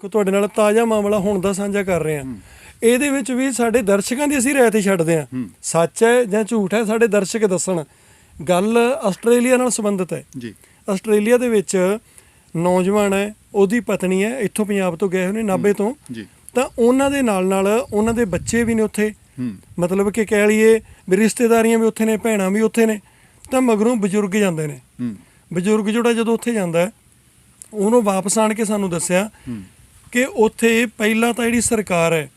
ਕੋ ਤੁਹਾਡੇ ਨਾਲ ਤਾਜ਼ਾ ਮਾਮਲਾ ਹੁਣ ਦਾ ਸਾਂਝਾ ਕਰ ਰਹੇ ਹਾਂ। ਇਹਦੇ ਵਿੱਚ ਵੀ ਸਾਡੇ ਦਰਸ਼ਕਾਂ ਦੀ ਅਸੀਂ ਰਾਇ ਤੇ ਛੱਡਦੇ ਹਾਂ। ਸੱਚ ਹੈ ਜਾਂ ਝੂਠ ਹੈ ਸਾਡੇ ਦਰਸ਼ਕ ਦੱਸਣ। ਗੱਲ ਆਸਟ੍ਰੇਲੀਆ ਨਾਲ ਸੰਬੰਧਿਤ ਹੈ। ਜੀ। ਆਸਟ੍ਰੇਲੀਆ ਦੇ ਵਿੱਚ ਨੌਜਵਾਨ ਹੈ ਉਹਦੀ ਪਤਨੀ ਹੈ ਇੱਥੋਂ ਪੰਜਾਬ ਤੋਂ ਗਏ ਹੋਏ ਨੇ ਨਾਭੇ ਤੋਂ। ਜੀ। ਤਾਂ ਉਹਨਾਂ ਦੇ ਨਾਲ ਨਾਲ ਉਹਨਾਂ ਦੇ ਬੱਚੇ ਵੀ ਨੇ ਉੱਥੇ। ਮਤਲਬ ਕਿ ਕਹਿ ਲਈਏ ਵੀ ਰਿਸ਼ਤੇਦਾਰੀਆਂ ਵੀ ਉੱਥੇ ਨੇ ਭੈਣਾਂ ਵੀ ਉੱਥੇ ਨੇ। ਤਾਂ ਮਗਰੋਂ ਬਜ਼ੁਰਗ ਜਾਂਦੇ ਨੇ। ਬਜ਼ੁਰਗ ਜਿਹੜਾ ਜਦੋਂ ਉੱਥੇ ਜਾਂਦਾ ਹੈ ਉਹਨੂੰ ਵਾਪਸ ਆਣ ਕੇ ਸਾਨੂੰ ਦੱਸਿਆ ਕਿ ਉੱਥੇ ਪਹਿਲਾਂ ਤਾਂ ਜਿਹੜੀ ਸਰਕਾਰ ਹੈ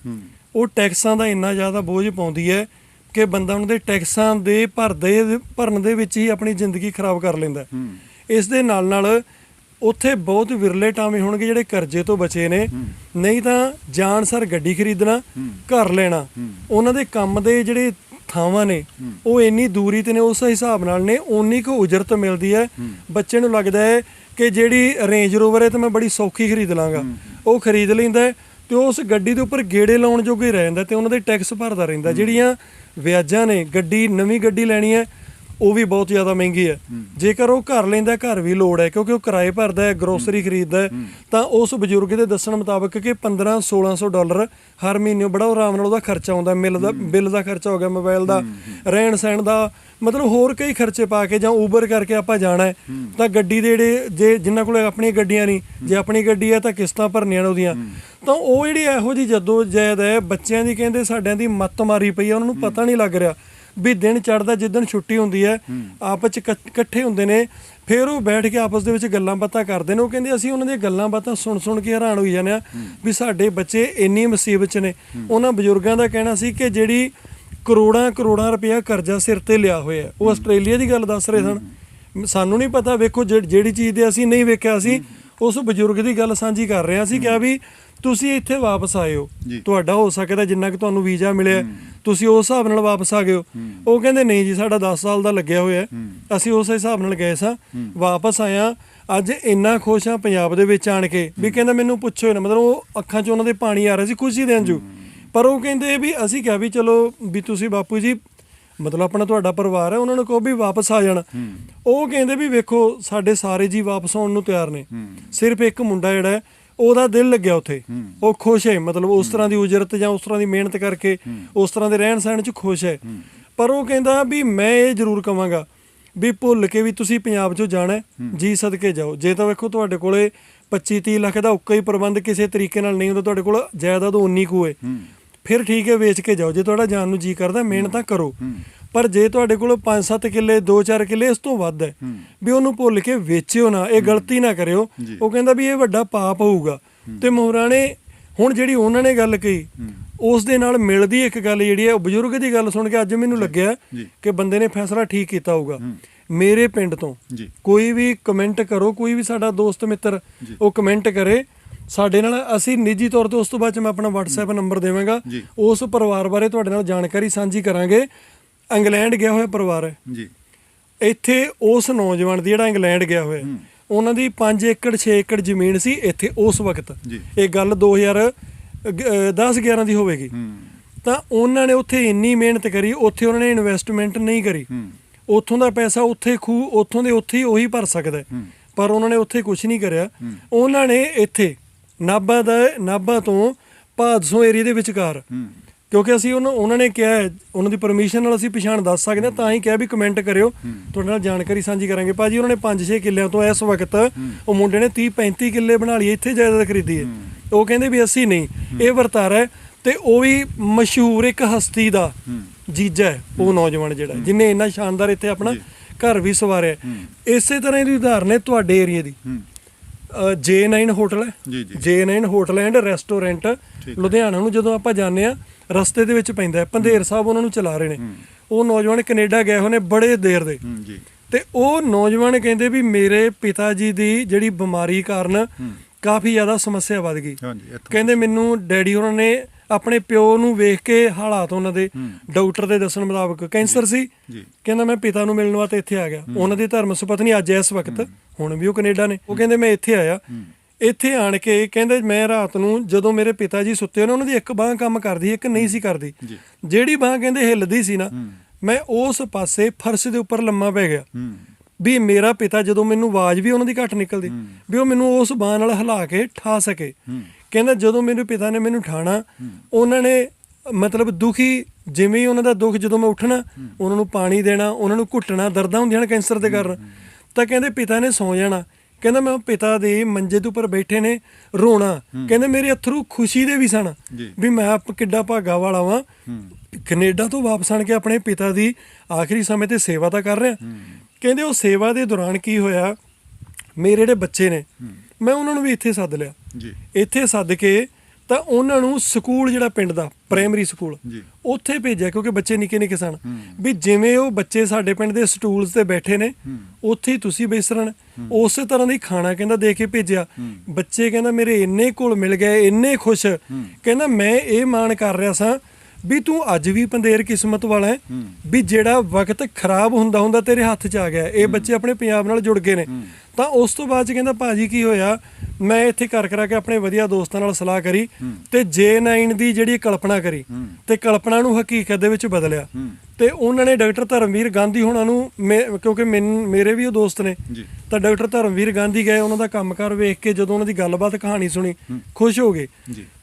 ਉਹ ਟੈਕਸਾਂ ਦਾ ਇੰਨਾ ਜ਼ਿਆਦਾ ਬੋਝ ਪਾਉਂਦੀ ਹੈ ਕਿ ਬੰਦਾ ਉਹਨਾਂ ਦੇ ਟੈਕਸਾਂ ਦੇ ਭਰਦੇ ਭਰਨ ਦੇ ਵਿੱਚ ਹੀ ਆਪਣੀ ਜ਼ਿੰਦਗੀ ਖਰਾਬ ਕਰ ਲੈਂਦਾ ਇਸ ਦੇ ਨਾਲ ਨਾਲ ਉੱਥੇ ਬਹੁਤ ਵਿਰਲੇ ਟਾਵੇਂ ਹੋਣਗੇ ਜਿਹੜੇ ਕਰਜ਼ੇ ਤੋਂ ਬਚੇ ਨੇ। ਨਹੀਂ ਤਾਂ ਜਾਣ ਸਰ ਗੱਡੀ ਖਰੀਦਣਾ ਘਰ ਲੈਣਾ ਉਹਨਾਂ ਦੇ ਕੰਮ ਦੇ ਜਿਹੜੇ ਥਾਵਾਂ ਨੇ ਉਹ ਇੰਨੀ ਦੂਰੀ ਤੇ ਨੇ ਉਸ ਹਿਸਾਬ ਨਾਲ ਨੇ ਓਨੀ ਕੁ ਉਜਰਤ ਮਿਲਦੀ ਹੈ। ਬੱਚੇ ਨੂੰ ਲੱਗਦਾ ਹੈ ਕਿ ਜਿਹੜੀ ਰੇਂਜ ਰੋਵਰ ਹੈ ਤਾਂ ਮੈਂ ਬੜੀ ਸੌਖੀ ਖਰੀਦ ਲਾਂਗਾ। ਉਹ ਖਰੀਦ ਲੈਂਦਾ ਹੈ ਤੇ ਉਸ ਗੱਡੀ ਦੇ ਉੱਪਰ ਗੇੜੇ ਲਾਉਣ ਜੋਗੇ ਰਹਿ ਜਾਂਦਾ ਤੇ ਉਹਨਾਂ ਦੇ ਟੈਕਸ ਭਰਦਾ ਰਹਿੰਦਾ। ਜਿਹੜੀਆਂ ਵਿਆਜਾਂ ਨੇ ਗੱਡੀ ਨਵੀਂ ਗੱਡੀ ਲੈਣੀ ਹੈ ਉਹ ਵੀ ਬਹੁਤ ਜ਼ਿਆਦਾ ਮਹਿੰਗੀ ਹੈ। ਜੇਕਰ ਉਹ ਘਰ ਲੈਂਦਾ ਘਰ ਵੀ ਲੋੜ ਹੈ ਕਿਉਂਕਿ ਉਹ ਕਿਰਾਏ ਭਰਦਾ ਹੈ ਗਰੋਸਰੀ ਖਰੀਦਦਾ ਹੈ ਤਾਂ ਉਸ ਬਜ਼ੁਰਗ ਦੇ ਦੱਸਣ ਮੁਤਾਬਕ ਕਿ 15 1600 ਡਾਲਰ ਹਰ ਮਹੀਨੇ ਬੜਾ ਆਰਾਮ ਨਾਲ ਉਹਦਾ ਖਰਚਾ ਆਉਂਦਾ ਮਿਲ ਦਾ ਬਿੱਲ ਦਾ ਖਰਚਾ ਹੋ ਗਿਆ ਮੋਬਾਈਲ ਦਾ ਰਹਿਣ ਸਹਿਣ ਦਾ ਮਤਲਬ ਹੋਰ ਕਈ ਖਰਚੇ ਪਾ ਕੇ ਜਾਂ ਊਬਰ ਕਰਕੇ ਆਪਾਂ ਜਾਣਾ ਹੈ ਤਾਂ ਗੱਡੀ ਦੇ ਜਿਹੜੇ ਜੇ ਜਿਨ੍ਹਾਂ ਕੋਲ ਆਪਣੀਆਂ ਗੱਡੀਆਂ ਨਹੀਂ ਜੇ ਆਪਣੀ ਗੱਡੀ ਹੈ ਤਾਂ ਕਿਸ਼ਤਾਂ ਭਰਨੀਆਂ ਨੇ ਉਹਦੀਆਂ। ਤਾਂ ਉਹ ਜਿਹੜੀ ਇਹੋ ਜੀ ਜਦੋਂ ਜੈਦ ਹੈ ਬੱਚਿਆਂ ਦੀ ਕਹਿੰਦੇ ਸਾਡਿਆਂ ਦੀ ਮੱਤ ਮਾਰੀ ਪਈ ਹੈ ਉਹਨਾਂ ਨੂੰ ਪਤਾ ਨਹੀਂ ਲੱਗ ਰਿਹਾ ਵੀ ਦਿਨ ਚੜਦਾ ਜਿੱਦਣ ਛੁੱਟੀ ਹੁੰਦੀ ਹੈ ਆਪਸ ਚ ਇਕੱਠ- ਇਕੱਠੇ ਹੁੰਦੇ ਨੇ ਫਿਰ ਉਹ ਬੈਠ ਕੇ ਆਪਸ ਦੇ ਵਿੱਚ ਗੱਲਾਂ ਬਾਤਾਂ ਕਰਦੇ ਨੇ। ਉਹ ਕਹਿੰਦੇ ਅਸੀਂ ਉਹਨਾਂ ਦੀਆਂ ਗੱਲਾਂ ਬਾਤਾਂ ਸੁਣ ਸੁਣ ਕੇ ਹੈਰਾਨ ਹੋਈ ਜਾਂਦੇ ਆ ਵੀ ਸਾਡੇ ਬੱਚੇ ਇੰਨੀ ਮੁਸੀਬਤ ਚ ਨੇ। ਉਹਨਾਂ ਬਜ਼ੁਰਗਾਂ ਦਾ ਕਹਿਣਾ ਸੀ ਕਿ ਜਿਹੜੀ ਕਰੋੜਾਂ ਕਰੋੜਾਂ ਰੁਪਇਆ ਕਰਜ਼ਾ ਸਿਰ ਤੇ ਲਿਆ ਹੋਇਆ। ਉਹ ਆਸਟ੍ਰੇਲੀਆ ਦੀ ਗੱਲ ਦੱਸ ਰਹੇ ਸਨ। ਸਾਨੂੰ ਨਹੀਂ ਪਤਾ ਵੇਖੋ ਜਿਹੜੀ ਚੀਜ਼ ਦੇ ਅਸੀਂ ਨਹੀਂ ਵੇਖਿਆ ਸੀ ਉਸ ਬਜ਼ੁਰਗ ਦੀ ਗੱਲ ਸਾਂਝੀ ਕਰ ਰਹੇ ਅਸੀਂ ਕਿਹਾ ਵੀ ਤੁਸੀਂ ਇੱਥੇ ਵਾਪਸ ਆਏ ਹੋ। ਤੁਹਾਡਾ ਹੋ ਸਕਦਾ ਜਿੰਨਾ ਕਿ ਤੁਹਾਨੂੰ ਵੀਜ਼ਾ ਮਿਲਿਆ ਤੁਸੀਂ ਉਸ ਹਿਸਾਬ ਨਾਲ ਵਾਪਸ ਆ ਗਏ ਹੋ। ਉਹ ਕਹਿੰਦੇ ਨਹੀਂ ਜੀ ਸਾਡਾ 10 ਸਾਲ ਦਾ ਲੱਗਿਆ ਹੋਇਆ। ਅਸੀਂ ਉਸ ਹਿਸਾਬ ਨਾਲ ਗਏ ਸਾਂ ਵਾਪਸ ਆਇਆ ਅੱਜ ਇੰਨਾ ਖੁਸ਼ ਆ ਪੰਜਾਬ ਦੇ ਵਿੱਚ ਆਣ ਕੇ ਵੀ ਕਹਿੰਦਾ ਮੈਨੂੰ ਪੁੱਛੋ ਨਾ ਮਤਲਬ ਉਹ ਅੱਖਾਂ 'ਚ ਉਹਨਾਂ ਦੇ ਪਾਣੀ ਆ ਰਿਹਾ ਸੀ ਖੁਸ਼ੀ ਦੇ ਅੰਜੂ ਪਰ ਉਹ ਕਹਿੰਦੇ ਵੀ ਅਸੀਂ ਕਿਹਾ ਵੀ ਚਲੋ ਵੀ ਤੁਸੀਂ ਬਾਪੂ ਜੀ ਮਤਲਬ ਆਪਣਾ ਤੁਹਾਡਾ ਪਰਿਵਾਰ ਹੈ ਉਹਨਾਂ ਨੂੰ ਕਹੋ ਵੀ ਵਾਪਸ ਆ ਜਾਣ। ਉਹ ਕਹਿੰਦੇ ਵੀ ਵੇਖੋ ਸਾਡੇ ਸਾਰੇ ਜੀ ਵਾਪਸ ਆਉਣ ਨੂੰ ਤਿਆਰ ਨੇ। ਸਿਰਫ ਇੱਕ ਮੁੰਡਾ ਜਿਹੜਾ ਉਹਦਾ ਦਿਲ ਲੱਗਿਆ ਉੱਥੇ। ਉਹ ਖੁਸ਼ ਹੈ ਮਤਲਬ ਉਸ ਤਰ੍ਹਾਂ ਦੀ ਉਜਰਤ ਜਾਂ ਉਸ ਤਰ੍ਹਾਂ ਦੀ ਮਿਹਨਤ ਕਰਕੇ ਉਸ ਤਰ੍ਹਾਂ ਦੇ ਰਹਿਣ ਸਹਿਣ 'ਚ ਖੁਸ਼ ਹੈ। ਪਰ ਉਹ ਕਹਿੰਦਾ ਵੀ ਮੈਂ ਇਹ ਜ਼ਰੂਰ ਕਵਾਂਗਾ ਵੀ ਭੁੱਲ ਕੇ ਵੀ ਤੁਸੀਂ ਪੰਜਾਬ 'ਚੋਂ ਜਾਣਾ ਜੀ ਸਦਕੇ ਜਾਓ। ਜੇ ਤਾਂ ਵੇਖੋ ਤੁਹਾਡੇ ਕੋਲੇ 25 30 ਲੱਖ ਦਾ ਉੱਕਾ ਹੀ ਪ੍ਰਬੰਧ ਕਿਸੇ ਤਰੀਕੇ ਨਾਲ ਨਹੀਂ ਹੁੰਦਾ ਤੁਹਾਡੇ ਕੋਲ ਜਾਇਦਾਦ ਉਨੀ ਕੁ ਹੈ। ਫਿਰ ਠੀਕ ਹੈ ਵੇਚ ਕੇ ਜਾਓ। ਜੇ ਤੁਹਾਡਾ ਜਾਣ ਨੂੰ ਜੀ ਕਰਦਾ ਮਿਹਨਤ ਤਾਂ ਕਰੋ। ਪਰ ਜੇ ਤੁਹਾਡੇ ਕੋਲ 5-7 ਕਿੱਲੇ 2-4 ਕਿੱਲੇ ਇਸ ਤੋਂ ਵੱਧ ਹੈ। ਵੀ ਉਹਨੂੰ ਭੁੱਲ ਕੇ ਵੇਚਿਓ ਨਾ ਇਹ ਗਲਤੀ ਨਾ ਕਰਿਓ। ਉਹ ਕਹਿੰਦਾ ਵੀ ਇਹ ਵੱਡਾ ਪਾਪ ਹੋਊਗਾ। ਤੇ ਮਹਾਰਾਣੇ ਹੁਣ ਜਿਹੜੀ ਉਹਨਾਂ ਨੇ ਗੱਲ ਕਹੀ ਉਸ ਦੇ ਨਾਲ ਮਿਲਦੀ ਇੱਕ ਗੱਲ ਜਿਹੜੀ ਹੈ ਬਜ਼ੁਰਗ ਦੀ ਗੱਲ ਸੁਣ ਕੇ ਅੱਜ ਮੈਨੂੰ ਲੱਗਿਆ। ਕਿ ਬੰਦੇ ਨੇ ਫੈਸਲਾ ਠੀਕ ਕੀਤਾ ਹੋਊਗਾ। ਮੇਰੇ ਪਿੰਡ ਤੋਂ ਕੋਈ ਵੀ ਕਮੈਂਟ ਕਰੋ ਕੋਈ ਵੀ ਸਾਡਾ ਦੋਸਤ ਮਿੱਤਰ ਉਹ ਕਮੈਂਟ ਕਰੇ। ਸਾਡੇ ਨਾਲ ਅਸੀਂ ਨਿੱਜੀ ਤੌਰ ਤੇ ਉਸ ਤੋਂ ਬਾਅਦ ਚ ਮੈਂ ਆਪਣਾ WhatsApp ਨੰਬਰ ਦੇਵਾਂਗਾ। ਉਸ ਪਰਿਵਾਰ ਬਾਰੇ ਤੁਹਾਡੇ ਨਾਲ ਜਾਣਕਾਰੀ ਸਾਂਝੀ ਕਰਾਂਗੇ। ਇੰਗਲੈਂਡ ਗਿਆ ਹੋਇਆ ਪਰਿਵਾਰ। ਹੈ ਜੀ। ਇੱਥੇ ਉਸ ਨੌਜਵਾਨ ਦੀ ਜਿਹੜਾ ਇੰਗਲੈਂਡ ਗਿਆ ਹੋਇਆ ਉਹਨਾਂ ਦੀ 5 ਏਕੜ 6 ਏਕੜ ਜ਼ਮੀਨ ਸੀ ਇੱਥੇ ਉਸ ਵਕਤ। ਇਹ ਗੱਲ 2010 11 ਦੀ ਹੋਵੇਗੀ। ਤਾਂ ਉਹਨਾਂ ਨੇ ਉੱਥੇ ਇੰਨੀ ਮਿਹਨਤ ਕਰੀ ਉੱਥੇ ਉਹਨਾਂ ਨੇ ਇਨਵੈਸਟਮੈਂਟ ਨਹੀਂ ਕਰੀ। ਉੱਥੋਂ ਦਾ ਪੈਸਾ ਉੱਥੇ ਖੂ ਉੱਥੋਂ ਦੇ ਉੱਥੇ ਹੀ ਉਹੀ ਭਰ ਸਕਦਾ। ਪਰ ਉਹਨਾਂ ਨੇ ਉੱਥੇ ਕੁਝ ਨਹੀਂ ਕਰਿਆ। ਉਹਨਾਂ ਨੇ ਇੱਥੇ ਨਾਭਾ ਦਾ ਨਾਭਾ ਤੋਂ ਭਾਦਸੋਂ ਏਰੀਆ ਦੇ ਵਿਚਕਾਰ। ਕਿਉਂਕਿ ਅਸੀਂ ਉਹਨਾਂ ਉਹਨਾਂ ਨੇ ਕਿਹਾ ਉਹਨਾਂ ਦੀ ਪਰਮਿਸ਼ਨ ਨਾਲ ਅਸੀਂ ਪਛਾਣ ਦੱਸ ਸਕਦੇ ਹਾਂ ਤਾਂ ਹੀ ਕਿਹਾ ਵੀ ਕਮੈਂਟ ਕਰਿਓ। ਤੁਹਾਡੇ ਨਾਲ ਜਾਣਕਾਰੀ ਸਾਂਝੀ ਕਰਾਂਗੇ। ਭਾਜੀ ਉਹਨਾਂ ਨੇ 5-6 ਕਿੱਲਿਆਂ ਤੋਂ ਇਸ ਵਕਤ ਉਹ ਮੁੰਡੇ ਨੇ 30-35 ਕਿੱਲੇ ਬਣਾ ਲਈ ਇੱਥੇ ਜਾਇਦਾਦ ਖਰੀਦੀ ਹੈ। ਉਹ ਕਹਿੰਦੇ ਵੀ ਅਸੀਂ ਨਹੀਂ। ਇਹ ਵਰਤਾਰਾ ਹੈ ਤੇ ਉਹ ਵੀ ਮਸ਼ਹੂਰ ਇੱਕ ਹਸਤੀ ਦਾ ਜੀਜਾ ਹੈ ਉਹ ਨੌਜਵਾਨ ਜਿਹੜਾ ਜਿਨੇ ਇੰਨਾ ਸ਼ਾਨਦਾਰ ਇੱਥੇ ਆਪਣਾ ਘਰ ਵੀ ਸਵਾਰਿਆ। ਇਸੇ ਤਰ੍ਹਾਂ ਦੀ ਉਦਾਹਰਨ ਹੈ ਤੁਹਾਡੇ ਏਰੀਆ ਦੀ। J9 ਹੋਟਲ ਹੈ। ਜੀ ਜੀ। J9 hotel and restaurant Ludhiana ਨੂੰ ਜਦੋਂ ਆਪਾਂ ਜਾਂਦੇ ਆ ਰਸਤੇ ਦੇ ਵਿੱਚ ਪੈਂਦਾ ਹੈ। ਪੰਧੇਰ ਸਾਹਿਬ ਉਹਨਾਂ ਨੂੰ ਚਲਾ ਰਹੇ ਨੇ। ਉਹ ਨੌਜਵਾਨ ਕੈਨੇਡਾ ਗਏ ਹੋਏ ਨੇ ਬੜੇ ਦੇਰ ਦੇ। ਤੇ ਉਹ ਨੌਜਵਾਨ ਕਹਿੰਦੇ ਵੀ ਮੇਰੇ ਪਿਤਾ ਜੀ ਦੀ ਜਿਹੜੀ ਬਿਮਾਰੀ ਕਾਰਨ ਕਾਫੀ ਜ਼ਿਆਦਾ ਸਮੱਸਿਆ ਵੱਧ ਗਈ। ਕਹਿੰਦੇ ਮੈਨੂੰ ਡੈਡੀ ਉਹਨਾਂ ਨੇ ਆਪਣੇ ਪਿਓ ਨੂੰ ਵੇਖ ਕੇ ਹਾਲਾਤ ਉਹਨਾਂ ਦੇ ਡਾਕਟਰ ਦੇ ਦੱਸਣ ਮੁਤਾਬਕ ਕੈਂਸਰ ਸੀ। ਕਹਿੰਦਾ ਮੈਂ ਪਿਤਾ ਨੂੰ ਮਿਲਣ ਵਾਸਤੇ ਇੱਥੇ ਆ ਗਿਆ। ਉਹਨਾਂ ਦੀ ਧਰਮ ਸੁਪਤਨੀ ਅੱਜ ਇਸ ਵਕਤ ਹੁਣ ਵੀ ਉਹ ਕੈਨੇਡਾ ਨੇ। ਉਹ ਕਹਿੰਦੇ ਮੈਂ ਇੱਥੇ ਆਇਆ। ਇੱਥੇ ਆਣ ਕੇ ਕਹਿੰਦੇ ਮੈਂ ਰਾਤ ਨੂੰ ਜਦੋਂ ਮੇਰੇ ਪਿਤਾ ਜੀ ਸੁੱਤੇ ਉਹਨਾਂ ਦੀ ਇੱਕ ਬਾਹ ਕੰਮ ਕਰਦੀ ਇੱਕ ਨਹੀਂ ਸੀ ਕਰਦੀ। ਜਿਹੜੀ ਬਾਹ ਕਹਿੰਦੇ ਹਿੱਲਦੀ ਸੀ ਨਾ ਮੈਂ ਉਸ ਪਾਸੇ ਫਰਸ਼ ਦੇ ਉੱਪਰ ਲੰਮਾ ਪੈ ਗਿਆ। ਵੀ ਮੇਰਾ ਪਿਤਾ ਜਦੋਂ ਮੈਨੂੰ ਆਵਾਜ਼ ਵੀ ਉਹਨਾਂ ਦੀ ਘੱਟ ਨਿਕਲਦੀ ਵੀ ਉਹ ਮੈਨੂੰ ਉਸ ਬਾਹ ਨਾਲ ਹਿਲਾ ਕੇ ਠਾ ਸਕੇ। ਕਹਿੰਦਾ ਜਦੋਂ ਮੇਰੇ ਪਿਤਾ ਨੇ ਮੈਨੂੰ ਠਾਣਾ ਉਹਨਾਂ ਨੇ ਮਤਲਬ ਦੁਖੀ ਜਿਵੇਂ ਹੀ ਉਹਨਾਂ ਦਾ ਦੁੱਖ ਜਦੋਂ ਮੈਂ ਉੱਠਣਾ ਉਹਨਾਂ ਨੂੰ ਪਾਣੀ ਦੇਣਾ ਉਹਨਾਂ ਨੂੰ ਘੁੱਟਣਾ ਦਰਦਾਂ ਹੁੰਦੀਆਂ ਨੇ ਕੈਂਸਰ ਦੇ ਕਾਰਨ। ਤਾਂ ਕਹਿੰਦੇ ਪਿਤਾ ਨੇ ਸੌ ਜਾਣਾ। ਕਹਿੰਦਾ ਮੈਂ ਪਿਤਾ ਦੇ ਮੰਜੇ ਦੇ ਉੱਪਰ ਬੈਠੇ ਨੇ ਰੋਣਾ। ਕਹਿੰਦੇ ਮੇਰੇ ਅਥਰੂ ਖੁਸ਼ੀ ਦੇ ਵੀ ਸਨ। ਵੀ ਮੈਂ ਆਪ ਕਿੱਡਾ ਭਾਗਾ ਵਾਲਾ ਵਾਂ। ਕੈਨੇਡਾ ਤੋਂ ਵਾਪਸ ਆਣ ਕੇ ਆਪਣੇ ਪਿਤਾ ਦੀ ਆਖਰੀ ਸਮੇਂ ਤੇ ਸੇਵਾ ਤਾਂ ਕਰ ਰਿਹਾ। ਕਹਿੰਦੇ ਉਹ ਸੇਵਾ ਦੇ ਦੌਰਾਨ ਕੀ ਹੋਇਆ ਮੇਰੇ ਜਿਹੜੇ ਬੱਚੇ ਨੇ ਮੈਂ ਉਹਨਾਂ ਨੂੰ ਵੀ ਇੱਥੇ ਸੱਦ ਲਿਆ। ਜੀ। ਇੱਥੇ ਸੱਦ ਕੇ ਤਾਂ ਉਹਨਾਂ ਨੂੰ ਸਕੂਲ ਜਿਹੜਾ ਪਿੰਡ ਦਾ ਪ੍ਰਾਇਮਰੀ ਸਕੂਲ। ਉੱਥੇ ਭੇਜਿਆ ਕਿਉਂਕਿ ਬੱਚੇ ਨਿੱਕੇ ਨਿੱਕੇ ਸਨ। ਵੀ ਜਿਵੇਂ ਉਹ ਬੱਚੇ ਸਾਡੇ ਪਿੰਡ ਦੇ ਸਟੂਲਸ ਤੇ ਬੈਠੇ ਨੇ ਉੱਥੇ ਤੁਸੀਂ ਬੈਸਰਨ। ਉਸੇ ਤਰ੍ਹਾਂ ਦੀ ਖਾਣਾ ਕਹਿੰਦਾ ਦੇ ਕੇ ਭੇਜਿਆ। ਬੱਚੇ ਕਹਿੰਦਾ ਮੇਰੇ ਇੰਨੇ ਕੋਲ ਮਿਲ ਗਏ ਇੰਨੇ ਖੁਸ਼। ਕਹਿੰਦਾ ਮੈਂ ਇਹ ਮਾਣ ਕਰ ਰਿਹਾ ਸਾਂ ਵੀ ਤੂੰ ਅੱਜ ਵੀ ਪੰਦੇਰ ਕਿਸਮਤ ਵਾਲਾ ਹੈ ਵੀ ਜਿਹੜਾ ਵਕਤ ਖਰਾਬ ਹੁੰਦਾ ਹੁੰਦਾ ਤੇਰੇ ਹੱਥ 'ਚ ਆ ਗਿਆ ਇਹ ਬੱਚੇ ਆਪਣੇ ਪੰਜਾਬ ਨਾਲ ਜੁੜ ਗਏ ਨੇ। ਤਾਂ ਉਸ ਤੋਂ ਬਾਅਦ ਚ ਕਹਿੰਦਾ ਭਾਜੀ ਕੀ ਹੋਇਆ? ਮੈਂ ਇੱਥੇ ਕਰ ਕਰਾ ਕੇ ਆਪਣੇ ਵਧੀਆ ਦੋਸਤਾਂ ਨਾਲ ਸਲਾਹ ਕਰੀ ਤੇ J9 ਦੀ ਜਿਹੜੀ ਕਲਪਨਾ ਕਰੀ ਤੇ ਕਲਪਨਾ ਨੂੰ ਹਕੀਕਤ ਦੇ ਵਿੱਚ ਬਦਲਿਆ। ਤੇ ਉਹਨਾਂ ਨੇ ਡਾਕਟਰ ਧਰਮਵੀਰ ਗਾਂਧੀ ਹੋਣਾ ਨੂੰ ਕਿਉਂਕਿ ਮੇਰੇ ਵੀ ਉਹ ਦੋਸਤ ਨੇ। ਤਾਂ ਡਾਕਟਰ ਧਰਮਵੀਰ ਗਾਂਧੀ ਗਏ ਉਹਨਾਂ ਦਾ ਕੰਮਕਾਰ ਵੇਖ ਕੇ ਜਦੋਂ ਉਹਨਾਂ ਦੀ ਗੱਲਬਾਤ ਕਹਾਣੀ ਸੁਣੀ ਖੁਸ਼ ਹੋ ਗਏ।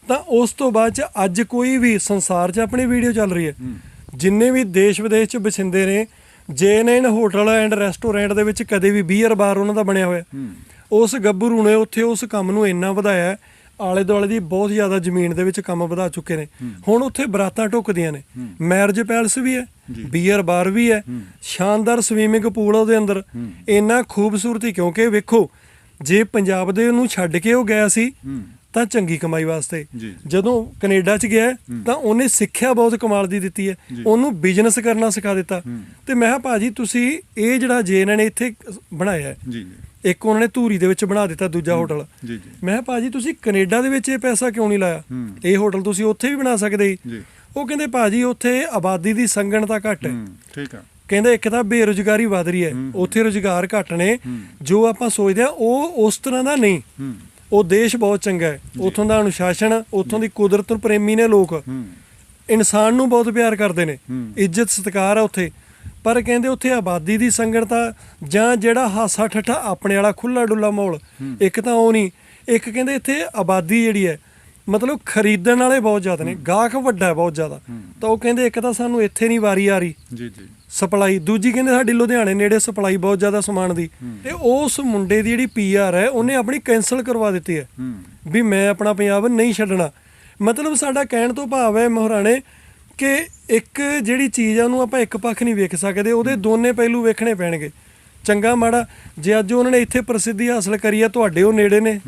ਤਾਂ ਉਸ ਤੋਂ ਬਾਅਦ ਚ ਅੱਜ ਕੋਈ ਵੀ ਸੰਸਾਰ 'ਚ ਆਪਣੀ ਵੀਡੀਓ ਚੱਲ ਰਹੀ ਹੈ। ਜਿੰਨੇ ਵੀ ਦੇਸ਼ ਵਿਦੇਸ਼ 'ਚ ਵਸਿੰਦੇ ਨੇ ਜੇਐਨਐਨ ਹੋਟਲ ਐਂਡ ਰੈਸਟੋਰੈਂਟ ਦੇ ਵਿੱਚ ਕਦੇ ਵੀ ਬੀਅਰ ਬਾਰ ਉਹਨਾਂ ਦਾ ਬਣਿਆ ਹੋਇਆ। ਉਸ ਗੱਭਰੂ ਨੇ ਉੱਥੇ ਉਸ ਕੰਮ ਨੂੰ ਇੰਨਾ ਵਧਾਇਆ ਆਲੇ ਦੁਆਲੇ ਦੀ ਬਹੁਤ ਜ਼ਿਆਦਾ ਜ਼ਮੀਨ ਦੇ ਵਿੱਚ ਕੰਮ ਵਧਾ ਚੁੱਕੇ ਨੇ। ਹੁਣ ਉੱਥੇ ਬਰਾਤਾਂ ਟੁੱਕਦੀਆਂ ਨੇ। ਮੈਰਿਜ ਪੈਲਸ ਵੀ ਹੈ ਬੀਅਰ ਬਾਰ ਵੀ ਹੈ ਸ਼ਾਨਦਾਰ ਸਵੀਮਿੰਗ ਪੂਲ ਉਹਦੇ ਅੰਦਰ। ਇੰਨਾ ਖੂਬਸੂਰਤੀ ਕਿਉਂਕਿ ਵੇਖੋ ਜੇ ਪੰਜਾਬ ਦੇ ਨੂੰ ਛੱਡ ਕੇ ਉਹ ਗਿਆ ਸੀ ਤਾਂ ਚੰਗੀ ਕਮਾਈ ਵਾਸਤੇ। ਜਦੋਂ ਕੈਨੇਡਾ ਚ ਗਿਆ ਤਾਂ ਉਹਨੇ ਸਿੱਖਿਆ ਬਹੁਤ ਕਮਾਲ ਦੀ ਦਿੱਤੀ ਹੈ। ਉਹਨੂੰ ਬਿਜ਼ਨਸ ਕਰਨਾ ਸਿਖਾ ਦਿੱਤਾ। ਤੇ ਮੈਂ ਕਿਹਾ ਭਾਜੀ ਤੁਸੀਂ ਇਹ ਜਿਹੜਾ ਜੇ ਇਹਨਾਂ ਨੇ ਇੱਥੇ ਬਣਾਇਆ ਹੈ, ਜੀ ਇੱਕ ਉਹਨਾਂ ਨੇ ਧੂਰੀ ਦੇ ਵਿੱਚ ਬਣਾ ਦਿੱਤਾ ਦੂਜਾ ਹੋਟਲ। ਜੀ ਜੀ। ਮੈਂ ਕਿਹਾ ਭਾਜੀ ਤੁਸੀਂ ਕੈਨੇਡਾ ਦੇ ਵਿੱਚ ਇਹ ਪੈਸਾ ਕਿਉਂ ਨਹੀਂ ਲਾਇਆ? ਇਹ ਹੋਟਲ ਤੁਸੀਂ ਉੱਥੇ ਵੀ ਬਣਾ ਸਕਦੇ ਜੀ। ਉਹ ਕਹਿੰਦੇ ਭਾਜੀ ਉੱਥੇ ਆਬਾਦੀ ਦੀ ਸੰਗਣਤਾ ਘੱਟ ਹੈ। ਹੂੰ ਠੀਕ ਆ। ਕਹਿੰਦੇ ਇੱਕ ਤਾਂ ਬੇਰੁਜ਼ਗਾਰੀ ਵਧ ਰਹੀ ਹੈ ਉੱਥੇ ਰੁਜ਼ਗਾਰ ਘੱਟ ਨੇ ਜੋ ਆਪਾਂ ਸੋਚਦੇ ਆ ਉਹ ਉਸ ਤਰ੍ਹਾਂ ਦਾ ਨਹੀਂ। ਉਹ ਦੇਸ਼ ਬਹੁਤ ਚੰਗਾ ਹੈ ਉੱਥੋਂ ਦਾ ਅਨੁਸ਼ਾਸਨ ਉੱਥੋਂ ਦੀ ਕੁਦਰਤ ਨੂੰ ਪ੍ਰੇਮੀ ਨੇ ਲੋਕ। ਇਨਸਾਨ ਨੂੰ ਬਹੁਤ ਪਿਆਰ ਕਰਦੇ ਨੇ ਇੱਜ਼ਤ ਸਤਿਕਾਰ ਆ ਉੱਥੇ। ਪਰ ਕਹਿੰਦੇ ਉੱਥੇ ਆਬਾਦੀ ਦੀ ਸੰਗਣਤਾ ਜਾਂ ਜਿਹੜਾ ਹਾਸਾ ਠੱਠਾ ਆਪਣੇ ਵਾਲਾ ਖੁੱਲਾ ਡੁੱਲਾ ਮਾਹੌਲ ਇੱਕ ਤਾਂ ਉਹ ਨਹੀਂ ਇੱਕ ਕਹਿੰਦੇ ਇੱਥੇ ਆਬਾਦੀ ਜਿਹੜੀ ਹੈ ਮਤਲਬ ਖਰੀਦਣ ਵਾਲੇ ਬਹੁਤ ਜ਼ਿਆਦਾ ਨੇ ਗਾਹਕ ਵੱਡਾ ਬਹੁਤ ਜ਼ਿਆਦਾ। ਤਾਂ ਉਹ ਕਹਿੰਦੇ ਇੱਕ ਤਾਂ ਸਾਨੂੰ ਇੱਥੇ ਨਹੀਂ ਵਾਰੀ ਆ ਰਹੀ। ਜੀ ਜੀ। ਸਪਲਾਈ ਦੂਜੀ ਕਹਿੰਦੇ ਸਾਡੀ ਲੁਧਿਆਣੇ ਨੇੜੇ ਸਪਲਾਈ ਬਹੁਤ ਜ਼ਿਆਦਾ ਸਮਾਨ ਦੀ। ਤੇ ਉਸ ਮੁੰਡੇ ਦੀ ਜਿਹੜੀ ਪੀਆਰ ਹੈ ਉਹਨੇ ਆਪਣੀ ਕੈਨਸਲ ਕਰਵਾ ਦਿੱਤੀ ਹੈ। ਹੂੰ। ਵੀ ਮੈਂ ਆਪਣਾ ਪੰਜਾਬ ਨਹੀਂ ਛੱਡਣਾ। ਮਤਲਬ ਸਾਡਾ ਕਹਿਣ ਤੋਂ ਭਾਵ ਹੈ ਮਹਾਰਾਣੇ ਕਿ ਇੱਕ ਜਿਹੜੀ ਚੀਜ਼ ਆ ਉਹਨੂੰ ਆਪਾਂ ਇੱਕ ਪੱਖ ਨਹੀਂ ਵੇਖ ਸਕਦੇ ਉਹਦੇ ਦੋਨੇ ਪਹਿਲੂ ਵੇਖਣੇ ਪੈਣਗੇ। ਚੰਗਾ ਮਾੜਾ ਜੇ ਅੱਜ ਉਹਨਾਂ ਨੇ ਇੱਥੇ ਪ੍ਰਸਿੱਧੀ ਹਾਸਲ ਕਰੀ ਹੈ ਤੁਹਾਡੇ ਉਹ ਨੇੜੇ ਨੇ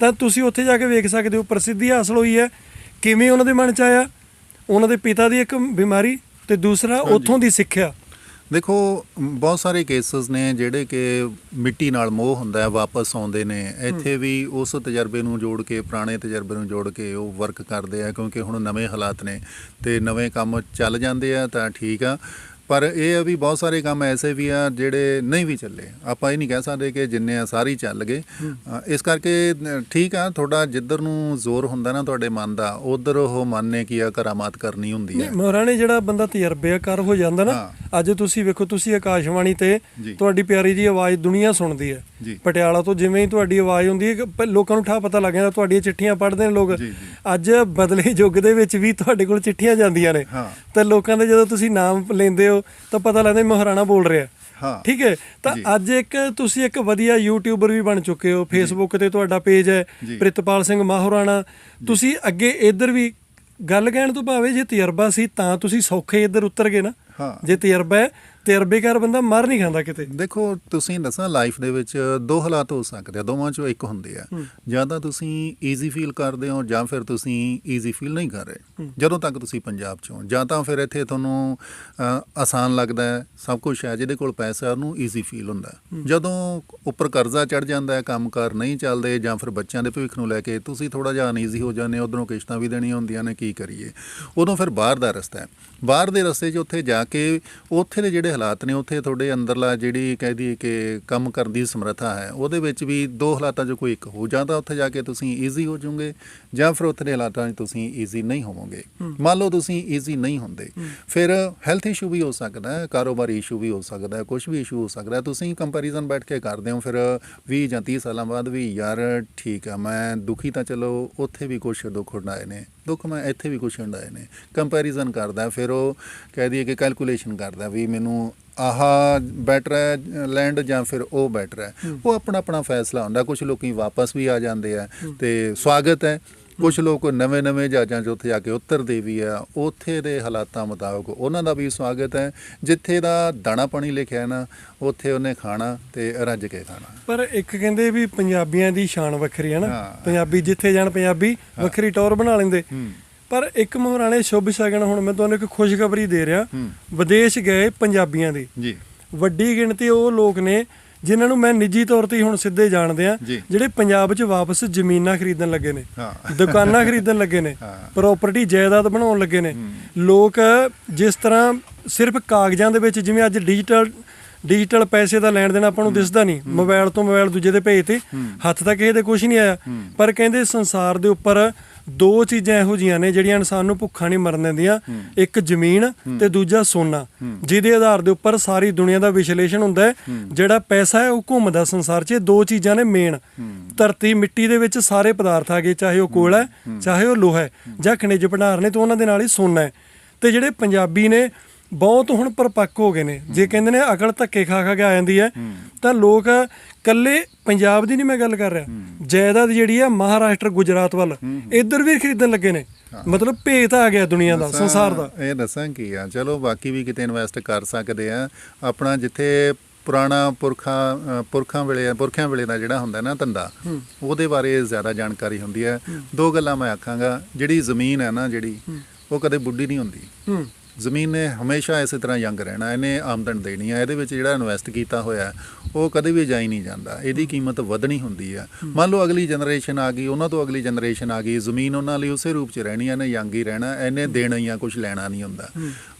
ਤਾਂ ਤੁਸੀਂ ਉੱਥੇ ਜਾ ਕੇ ਵੇਖ ਸਕਦੇ ਹੋ ਪ੍ਰਸਿੱਧੀ ਹਾਸਲ ਹੋਈ ਹੈ। ਕਿਵੇਂ ਉਹਨਾਂ ਦੇ ਮਨ ਚ ਆਇਆ? ਉਹਨਾਂ ਦੇ ਪਿਤਾ ਦੀ ਇੱਕ ਬਿਮਾਰੀ ਤੇ ਦੂਸਰਾ ਉੱਥੋਂ ਦੀ ਸਿੱਖਿਆ। ਦੇਖੋ ਬਹੁਤ ਸਾਰੇ ਕੇਸਸ ਨੇ ਜਿਹੜੇ ਕਿ ਮਿੱਟੀ ਨਾਲ ਮੋਹ ਹੁੰਦਾ ਹੈ ਵਾਪਸ ਆਉਂਦੇ ਨੇ। ਇੱਥੇ ਵੀ ਉਸ ਤਜਰਬੇ ਨੂੰ ਜੋੜ ਕੇ ਪੁਰਾਣੇ ਤਜਰਬੇ ਨੂੰ ਜੋੜ ਕੇ ਉਹ ਵਰਕ ਕਰਦੇ ਆ ਕਿਉਂਕਿ ਹੁਣ ਨਵੇਂ ਹਾਲਾਤ ਨੇ ਤੇ ਨਵੇਂ ਕੰਮ ਚੱਲ ਜਾਂਦੇ ਆ ਤਾਂ ਠੀਕ ਆ। ਪਰ ਇਹ ਆ ਵੀ ਬਹੁਤ ਸਾਰੇ ਕੰਮ ਐਸੇ ਵੀ ਆ ਜਿਹੜੇ ਨਹੀਂ ਵੀ ਚੱਲੇ ਆਪਾਂ ਇਹ ਨਹੀਂ ਕਹਿ ਸਕਦੇ ਕਿ ਜਿੰਨੇ ਆ ਸਾਰੇ ਚੱਲ ਗਏ ਇਸ ਕਰਕੇ ਠੀਕ ਆ ਤੁਹਾਡਾ ਜਿੱਧਰ ਨੂੰ ਜ਼ੋਰ ਹੁੰਦਾ ਨਾ ਤੁਹਾਡੇ ਮਨ ਦਾ ਉਧਰ ਉਹ ਮਨ ਨੇ ਕੀ ਆ ਕਰਾਮਾਤ ਕਰਨੀ ਹੁੰਦੀ ਹੈ ਮਹਾਰਾਣੇ ਜਿਹੜਾ ਬੰਦਾ ਤਜਰਬੇਕਾਰ ਹੋ ਜਾਂਦਾ ਨਾ। ਅੱਜ ਤੁਸੀਂ ਵੇਖੋ ਤੁਸੀਂ ਆਕਾਸ਼ਵਾਣੀ ਤੇ। ਤੁਹਾਡੀ ਪਿਆਰੀ ਜੀ ਆਵਾਜ਼ ਦੁਨੀਆ ਸੁਣਦੀ ਹੈ। ਪਟਿਆਲਾ ਤੋਂ ਜਿਵੇਂ ਹੀ ਤੁਹਾਡੀ ਆਵਾਜ਼ ਹੁੰਦੀ ਹੈ ਲੋਕਾਂ ਨੂੰ ਠਾ ਪਤਾ ਲੱਗ ਜਾਂਦਾ ਤੁਹਾਡੀਆਂ ਚਿੱਠੀਆਂ ਪੜ੍ਹਦੇ ਨੇ ਲੋਕ। ਅੱਜ ਬਦਲੇ ਯੁੱਗ ਦੇ ਵਿੱਚ ਵੀ ਤੁਹਾਡੇ ਕੋਲ ਚਿੱਠੀਆਂ ਜਾਂਦੀਆਂ ਨੇ। ਤਾਂ ਲੋਕਾਂ ਦੇ ਜਦੋਂ ਤੁਸੀਂ ਨਾਮ ਲੈਂਦੇ ਹੋ ਤਾਂ ਪਤਾ ਲੱਗਦਾ ਮਹਾਰਾਣਾ ਬੋਲ ਰਿਹਾ ਹਾਂ। ਠੀਕ ਹੈ ਤਾਂ। ਅੱਜ ਇੱਕ ਤੁਸੀਂ ਇੱਕ ਵਧੀਆ ਯੂਟਿਊਬਰ ਵੀ ਬਣ ਚੁੱਕੇ ਹੋ ਫੇਸਬੁੱਕ ਤੇ ਤੁਹਾਡਾ ਪੇਜ ਹੈ। ਪ੍ਰਿਤਪਾਲ ਸਿੰਘ ਮਾਹੌਰਾਣਾ ਤੁਸੀਂ ਅੱਗੇ ਇੱਧਰ ਵੀ ਗੱਲ ਕਹਿਣ ਤੋਂ ਭਾਵੇਂ ਜੇ ਤਜਰਬਾ ਸੀ ਤਾਂ ਤੁਸੀਂ ਸੌਖੇ ਇੱਧਰ ਉਤਰ ਗਏ ਨਾ। ਜੇ ਤਜਰਬਾ ਹੈ ਤਜਰਬੇਕਾਰ ਬੰਦਾ ਮਰ ਨਹੀਂ ਖਾਂਦਾ ਕਿਤੇ। ਦੇਖੋ ਤੁਸੀਂ ਦੱਸਾਂ ਲਾਈਫ ਦੇ ਵਿੱਚ ਦੋ ਹਾਲਾਤ ਹੋ ਸਕਦੇ ਆ ਦੋਵਾਂ ਚੋਂ ਇੱਕ ਹੁੰਦੇ ਆ। ਜਾਂ ਤਾਂ ਤੁਸੀਂ ਈਜ਼ੀ ਫੀਲ ਕਰਦੇ ਹੋ ਜਾਂ ਫਿਰ ਤੁਸੀਂ ਈਜ਼ੀ ਫੀਲ ਨਹੀਂ ਕਰ ਰਹੇ। ਜਦੋਂ ਤੱਕ ਤੁਸੀਂ ਪੰਜਾਬ ਚ ਜਾਂ ਤਾਂ ਫਿਰ ਇੱਥੇ ਤੁਹਾਨੂੰ ਆਸਾਨ ਲੱਗਦਾ ਹੈ ਸਭ ਕੁਝ ਹੈ ਜਿਹਦੇ ਕੋਲ ਪੈਸਾ ਉਹਨੂੰ ਈਜ਼ੀ ਫੀਲ ਹੁੰਦਾ। ਜਦੋਂ ਉੱਪਰ ਕਰਜ਼ਾ ਚੜ ਜਾਂਦਾ ਹੈ ਕੰਮਕਾਰ ਨਹੀਂ ਚੱਲਦੇ ਜਾਂ ਫਿਰ ਬੱਚਿਆਂ ਦੇ ਭਵਿੱਖ ਨੂੰ ਲੈ ਕੇ ਤੁਸੀਂ ਥੋੜਾ ਜਿਹਾ ਅਨਈਜ਼ੀ ਹੋ ਜਾਂਦੇ ਹੋ ਉਧਰੋਂ ਕਿਸ਼ਤਾਂ ਵੀ ਦੇਣੀਆਂ ਹੁੰਦੀਆਂ ਨੇ ਕੀ ਕਰੀਏ? ਉਦੋਂ ਫਿਰ ਬਾਹਰ ਦਾ ਰਸਤਾ ਹੈ। ਬਾਹਰ ਦੇ ਰਸਤੇ 'ਚ ਉੱਥੇ ਜਾ ਕੇ ਉੱਥੇ ਦੇ ਜਿਹੜੇ ਹਾਲਾਤ ਨੇ ਉੱਥੇ ਤੁਹਾਡੇ ਅੰਦਰਲਾ ਜਿਹੜੀ ਕਹਿ ਦਈਏ ਕਿ ਕੰਮ ਕਰਨ ਦੀ ਸਮਰੱਥਾ ਹੈ ਉਹਦੇ ਵਿੱਚ ਵੀ ਦੋ ਹਾਲਾਤਾਂ 'ਚੋਂ ਕੋਈ ਇੱਕ ਹੋ ਜਾਂ ਤਾਂ ਉੱਥੇ ਜਾ ਕੇ ਤੁਸੀਂ ਈਜ਼ੀ ਹੋ ਜਾਓਗੇ ਜਾਂ ਫਿਰ ਉੱਥੇ ਦੇ ਹਾਲਾਤਾਂ 'ਚ ਤੁਸੀਂ ਈਜ਼ੀ ਨਹੀਂ ਹੋਵੋਗੇ। ਮੰਨ ਲਓ ਤੁਸੀਂ ਈਜ਼ੀ ਨਹੀਂ ਹੁੰਦੇ ਫਿਰ ਹੈਲਥ ਇਸ਼ੂ ਵੀ ਹੋ ਸਕਦਾ ਹੈ ਕਾਰੋਬਾਰੀ ਇਸ਼ੂ ਵੀ ਹੋ ਸਕਦਾ ਹੈ ਕੁਝ ਵੀ ਇਸ਼ੂ ਹੋ ਸਕਦਾ ਹੈ ਤੁਸੀਂ ਕੰਪੈਰੀਜ਼ਨ ਬੈਠ ਕੇ ਕਰਦੇ ਹੋ ਫਿਰ 20 ਜਾਂ 30 ਸਾਲਾਂ ਬਾਅਦ ਵੀ ਯਾਰ ਠੀਕ ਆ ਮੈਂ ਦੁਖੀ ਤਾਂ ਚਲੋ ਉੱਥੇ ਵੀ ਕੁਝ ਦੁੱਖ ਹੁੰਦਾਏ ਨੇ। ਦੁੱਖ ਮੈਂ ਇੱਥੇ ਵੀ ਕੁਝ ਹੁੰਦਾਏ ਨੇ ਕੰਪੈਰੀਜ਼ਨ ਕਰਦਾ ਫਿਰ ਉਹ ਕਹਿ ਦਈਏ ਕਿ ਕੈਲਕੂਲੇਸ਼ਨ ਕਰਦਾ ਵੀ ਮੈਨੂੰ ਆਹ ਬੈਟਰ ਹੈ ਲੈਂਡ ਜਾਂ ਫਿਰ ਉਹ ਬੈਟਰ ਹੈ। ਉਹ ਆਪਣਾ ਆਪਣਾ ਫੈਸਲਾ ਹੁੰਦਾ ਕੁਝ ਲੋਕੀ ਵਾਪਸ ਵੀ ਆ ਜਾਂਦੇ ਆ ਤੇ ਸਵਾਗਤ ਹੈ। ਕੁਝ ਲੋਕ ਨਵੇਂ ਨਵੇਂ ਜਹਾਜ਼ਾਂ 'ਚ ਉੱਥੇ ਜਾ ਕੇ ਉਤਰਦੇ ਵੀ ਆ। ਉੱਥੇ ਦੇ ਹਾਲਾਤਾਂ ਮੁਤਾਬਕ ਉਹਨਾਂ ਦਾ ਵੀ ਸਵਾਗਤ ਹੈ। ਜਿੱਥੇ ਦਾ ਦਾਣਾ ਪਾਣੀ ਲਿਖਿਆ ਹੈ ਨਾ ਉੱਥੇ ਉਹਨੇ ਖਾਣਾ ਤੇ ਰੱਜ ਕੇ ਖਾਣਾ। ਪਰ ਇੱਕ ਕਹਿੰਦੇ ਵੀ ਪੰਜਾਬੀਆਂ ਦੀ ਸ਼ਾਨ ਵੱਖਰੀ ਹੈ ਨਾ। ਪੰਜਾਬੀ ਜਿੱਥੇ ਜਾਣ ਪੰਜਾਬੀ ਵੱਖਰੀ ਟੌਰ ਬਣਾ ਲੈਂਦੇ। ਪਰ ਇੱਕ ਮਹਾਰਾਣੇ ਸ਼ੁਭ ਸ਼ਗਨ ਹੁਣ ਮੈਂ ਤੁਹਾਨੂੰ ਇੱਕ ਖੁਸ਼ਖਬਰੀ ਦੇ ਰਿਹਾ। ਵਿਦੇਸ਼ ਗਏ ਪੰਜਾਬੀਆਂ ਦੇ। ਜੀ। ਵੱਡੀ ਗਿਣਤੀ ਉਹ ਲੋਕ ਨੇ ਜਿਨ੍ਹਾਂ ਨੂੰ ਮੈਂ ਨਿੱਜੀ ਤੌਰ ਤੇ ਹੁਣ ਸਿੱਧੇ ਜਾਣਦੇ ਆ। ਜਿਹੜੇ ਪੰਜਾਬ 'ਚ ਵਾਪਸ ਜ਼ਮੀਨਾਂ ਖਰੀਦਣ ਲੱਗੇ ਨੇ। ਦੁਕਾਨਾਂ ਖਰੀਦਣ ਲੱਗੇ ਨੇ। ਪ੍ਰਾਪਰਟੀ ਜਾਇਦਾਦ ਬਣਾਉਣ ਲੱਗੇ ਨੇ ਲੋਕ ਜਿਸ ਤਰ੍ਹਾਂ ਸਿਰਫ ਕਾਗਜ਼ਾਂ ਦੇ ਵਿੱਚ ਜਿਵੇਂ ਅੱਜ ਡਿਜੀਟਲ ਡਿਜੀਟਲ ਪੈਸੇ ਦਾ ਲੈਣ ਦੇਣ ਆਪਾਂ ਨੂੰ ਦਿਸਦਾ ਨਹੀਂ ਮੋਬਾਈਲ ਤੋਂ ਮੋਬਾਈਲ ਦੂਜੇ ਦੇ ਭੇਜ ਤੇ ਹੱਥ ਤੱਕ ਕਿਸੇ ਦੇ ਕੁਝ ਨਹੀਂ ਆਇਆ ਪਰ ਕਹਿੰਦੇ ਸੰਸਾਰ ਦੇ ਉੱਪਰ ਦੋ ਚੀਜ਼ਾਂ ਇਹੋ ਜੀਆਂ ਨੇ ਜਿਹੜੀਆਂ ਇਨਸਾਨ ਨੂੰ ਭੁੱਖਾ ਨਹੀਂ ਮਰਨ ਦਿੰਦੀਆਂ। ਇੱਕ ਜ਼ਮੀਨ ਤੇ ਦੂਜਾ ਸੋਨਾ ਜਿਹਦੇ ਆਧਾਰ ਦੇ ਉੱਪਰ ਸਾਰੀ ਦੁਨੀਆ ਦਾ ਵਿਸ਼ਲੇਸ਼ਣ ਹੁੰਦਾ ਹੈ। ਜਿਹੜਾ ਪੈਸਾ ਹੈ ਉਹ ਘੁੰਮਦਾ ਸੰਸਾਰ 'ਚ ਇਹ ਦੋ ਚੀਜ਼ਾਂ ਨੇ ਮੇਨ ਧਰਤੀ ਮਿੱਟੀ ਦੇ ਵਿੱਚ ਸਾਰੇ ਪਦਾਰਥ ਆ ਗਏ ਚਾਹੇ ਉਹ ਕੋਲਾ ਹੈ ਚਾਹੇ ਉਹ ਲੋਹਾ ਹੈ। ਜਾਂ ਖਣਿਜ ਭੰਡਾਰ ਨੇ ਤੇ ਉਹਨਾਂ ਦੇ ਨਾਲ ਹੀ ਸੋਨਾ ਹੈ। ਤੇ ਜਿਹੜੇ ਪੰਜਾਬੀ ਨੇ ਬਹੁਤ ਹੁਣ ਪਰਪੱਕ ਹੋ ਗਏ ਨੇ। ਜੇ ਕਹਿੰਦੇ ਨੇ ਅਕਲ ਧੱਕੇ ਖਾ ਖਾ ਕੇ ਆ ਜਾਂਦੀ ਹੈ ਤਾਂ ਲੋਕ ਕੱਲੇ ਪੰਜਾਬ ਦੀ ਨਹੀਂ ਮੈਂ ਗੱਲ ਕਰ ਰਿਹਾ। ਜਾਇਦਾਦ ਜਿਹੜੀ ਆ ਮਹਾਰਾਸ਼ਟਰ ਗੁਜਰਾਤ ਵੱਲ। ਇੱਧਰ ਵੀ ਖਰੀਦਣ ਲੱਗੇ ਨੇ। ਮਤਲਬ ਭੇਤ ਆ ਗਿਆ ਦੁਨੀਆ ਦਾ ਸੰਸਾਰ ਦਾ। ਇਹ ਦੱਸਾਂ ਕੀ ਆ। ਚਲੋ ਬਾਕੀ ਵੀ ਕਿਤੇ ਇਨਵੈਸਟ ਕਰ ਸਕਦੇ ਆ। ਆਪਣਾ ਜਿੱਥੇ ਪੁਰਾਣਾ ਪੁਰਖਾ ਪੁਰਖਾਂ ਵੇਲੇ ਪੁਰਖਿਆਂ ਵੇਲੇ ਦਾ ਜਿਹੜਾ ਹੁੰਦਾ ਨਾ ਧੰਦਾ ਉਹਦੇ ਬਾਰੇ ਜ਼ਿਆਦਾ ਜਾਣਕਾਰੀ ਹੁੰਦੀ ਹੈ। ਦੋ ਗੱਲਾਂ ਮੈਂ ਆਖਾਂਗਾ। ਜਿਹੜੀ ਜ਼ਮੀਨ ਹੈ ਨਾ ਜਿਹੜੀ ਉਹ ਕਦੇ ਬੁੱਢੀ ਨਹੀਂ ਹੁੰਦੀ। ਹੂੰ। ਜ਼ਮੀਨ ਨੇ ਹਮੇਸ਼ਾ ਇਸੇ ਤਰ੍ਹਾਂ ਯੰਗ ਰਹਿਣਾ ਇਹਨੇ ਆਮਦਨ ਦੇਣੀ ਹੈ ਇਹਦੇ ਵਿੱਚ ਜਿਹੜਾ ਇਨਵੈਸਟ ਕੀਤਾ ਹੋਇਆ ਉਹ ਕਦੇ ਵੀ ਜਾਈ ਨਹੀਂ ਜਾਂਦਾ ਇਹਦੀ ਕੀਮਤ ਵਧਣੀ ਹੁੰਦੀ ਹੈ। ਮੰਨ ਲਓ ਅਗਲੀ ਜਨਰੇਸ਼ਨ ਆ ਗਈ ਉਹਨਾਂ ਤੋਂ ਅਗਲੀ ਜਨਰੇਸ਼ਨ ਆ ਗਈ ਜ਼ਮੀਨ ਉਹਨਾਂ ਲਈ ਉਸੇ ਰੂਪ 'ਚ ਰਹਿਣੀ ਹੈ ਇਹਨੇ ਯੰਗ ਹੀ ਰਹਿਣਾ ਇਹਨੇ ਦੇਣਾ ਹੀ ਆ ਕੁਝ ਲੈਣਾ ਨਹੀਂ ਹੁੰਦਾ।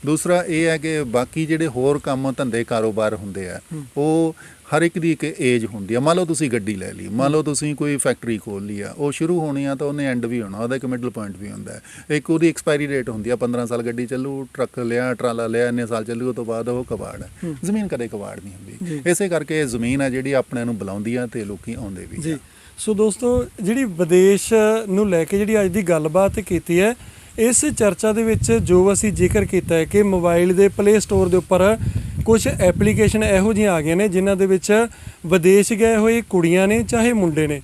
ਦੂਸਰਾ ਇਹ ਹੈ ਕਿ ਬਾਕੀ ਜਿਹੜੇ ਹੋਰ ਕੰਮ ਧੰਦੇ ਕਾਰੋਬਾਰ ਹੁੰਦੇ ਆ ਉਹ ਹਰ ਇੱਕ ਦੀ ਇੱਕ ਏਜ ਹੁੰਦੀ ਆ। ਮੰਨ ਲਓ ਤੁਸੀਂ ਗੱਡੀ ਲੈ ਲਈ ਮੰਨ ਲਓ ਤੁਸੀਂ ਕੋਈ ਫੈਕਟਰੀ ਖੋਲ ਲਈ ਆ ਉਹ ਸ਼ੁਰੂ ਹੋਣੀ ਆ ਤਾਂ ਉਹਨੇ ਐਂਡ ਵੀ ਹੋਣਾ ਉਹਦਾ ਇੱਕ ਮਿਡਲ ਪੁਆਇੰਟ ਵੀ ਹੁੰਦਾ ਹੈ। ਇੱਕ ਉਹਦੀ ਐਕਸਪਾਇਰੀ ਡੇਟ ਹੁੰਦੀ ਆ 15 ਸਾਲ ਗੱਡੀ ਚੱਲੂ ਟਰੱਕ ਲਿਆ ਟਰਾਲਾ ਲਿਆ ਇੰਨੇ ਸਾਲ ਚੱਲੂ ਉਹ ਤੋਂ ਬਾਅਦ ਉਹ ਕਬਾੜ ਹੈ। ਜ਼ਮੀਨ ਕਦੇ ਕਬਾੜ ਨਹੀਂ ਹੁੰਦੀ। ਇਸੇ ਕਰਕੇ ਇਹ ਜ਼ਮੀਨ ਆ ਜਿਹੜੀ ਆਪਣੇ ਨੂੰ ਬੁਲਾਉਂਦੀ ਆ ਤੇ ਲੋਕੀ ਆਉਂਦੇ ਵੀ ਜੀ। ਆ ਸੋ ਦੋਸਤੋ ਜਿਹੜੀ ਵਿਦੇਸ਼ ਨੂੰ ਲੈ ਕੇ ਜਿਹੜੀ ਅੱਜ ਦੀ ਗੱਲਬਾਤ ਕੀਤੀ ਹੈ ਇਸ ਚਰਚਾ ਦੇ ਵਿੱਚ ਜੋ ਅਸੀਂ ਜ਼ਿਕਰ ਕੀਤਾ ਹੈ ਕਿ ਮੋਬਾਈਲ ਦੇ ਪਲੇ ਸਟੋਰ ਦੇ ਉੱਪਰ ਕੁਝ ਐਪਲੀਕੇਸ਼ਨ ਇਹੋ ਜਿਹੀਆਂ ਆ ਗਈਆਂ ਨੇ ਜਿਨ੍ਹਾਂ ਦੇ ਵਿੱਚ ਵਿਦੇਸ਼ ਗਏ ਹੋਏ ਕੁੜੀਆਂ ਨੇ ਚਾਹੇ ਮੁੰਡੇ ਨੇ।